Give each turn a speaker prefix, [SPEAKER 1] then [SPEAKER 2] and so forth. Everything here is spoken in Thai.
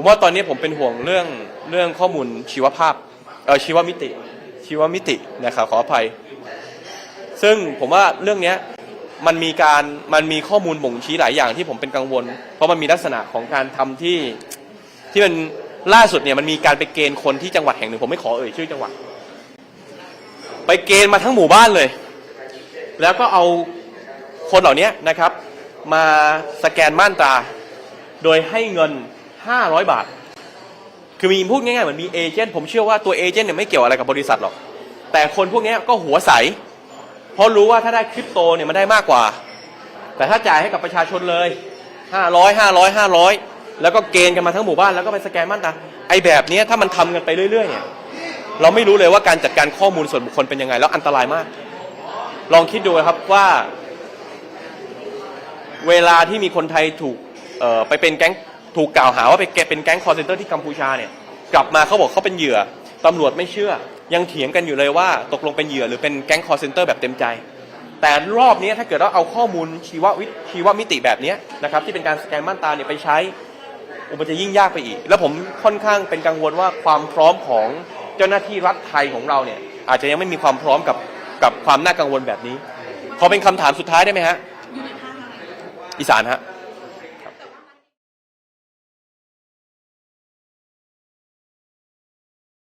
[SPEAKER 1] ผมว่าตอนนี้ผมเป็นห่วงเรื่องเรื่องข้อมูลชีวภาพเออชีวมิติ ชีวมิตินะครับขออภัย ซึ่งผมว่าเรื่องเนี้ยมันมีการมันมีข้อมูลบ่งชี้หลายอย่างที่ผมเป็นกังวล เพราะมันมีลักษณะของการทำที่ที่มันล่าสุดเนี่ยมันมีการไปเกณฑ์คนที่จังหวัดแห่งหนึ่งผมไม่ขอเอ่ยชื่อจังหวัด ไปเกณฑ์มาทั้งหมู่บ้านเลย แล้วก็เอาคนเหล่านี้นะครับ มาสแกนม่านตา โดยให้เงิน 500 บาท คือมีพูดง่ายๆเหมือนมีเอเจนต์ผมเชื่อว่าตัวเอเจนต์เนี่ยไม่เกี่ยวอะไรกับบริษัทหรอก แต่คนพวกนี้ก็หัวใส เพราะรู้ว่าถ้าได้คริปโตเนี่ยมันได้มากกว่า แต่ถ้าจ่ายให้กับประชาชนเลย 500 500 500 แล้วก็เกณฑ์กันมาทั้งหมู่บ้านแล้วก็ไปสแกนม่นตาไอ้แบบนี้ถ้ามันทำกันไปเรื่อยๆเนี่ยเราไม่รู้เลยว่าการจัดการข้อมูลส่วนบุคคลเป็นยังไง แล้วอันตรายมาก ลองคิดดูครับว่า เวลาที่มีคนไทยถูกไปเป็นแก๊ง ถูกกล่าวหาว่าไปแกเป็นแก๊งคอร์เซนเตอร์ที่กัมพูชาเนี่ยกลับมาเขาบอกเขาเป็นเหยื่อตำรวจไม่เชื่อ ยังเถียงกันอยู่เลยว่าตกลงเป็นเหยื่อหรือเป็นแก๊งคอร์เซนเตอร์แบบเต็มใจ แต่รอบนี้ถ้าเกิดว่าเอาข้อมูลชีววิทชีวมิติแบบเนี้ยนะครับที่เป็นการสแกนม่านตาเนี่ยไปใช้อุมันจะยิ่งยากไปอีก แล้วผมค่อนข้างเป็นกังวลว่าความพร้อมของเจ้าหน้าที่รัฐไทยของเราเนี่ยอาจจะยังไม่มีความพร้อมกับกับความน่ากังวลแบบนี้ ขอเป็นคำถามสุดท้ายได้ไหมฮะ
[SPEAKER 2] อยู่ในภาคอะไร
[SPEAKER 1] อีสานฮะ
[SPEAKER 2] อ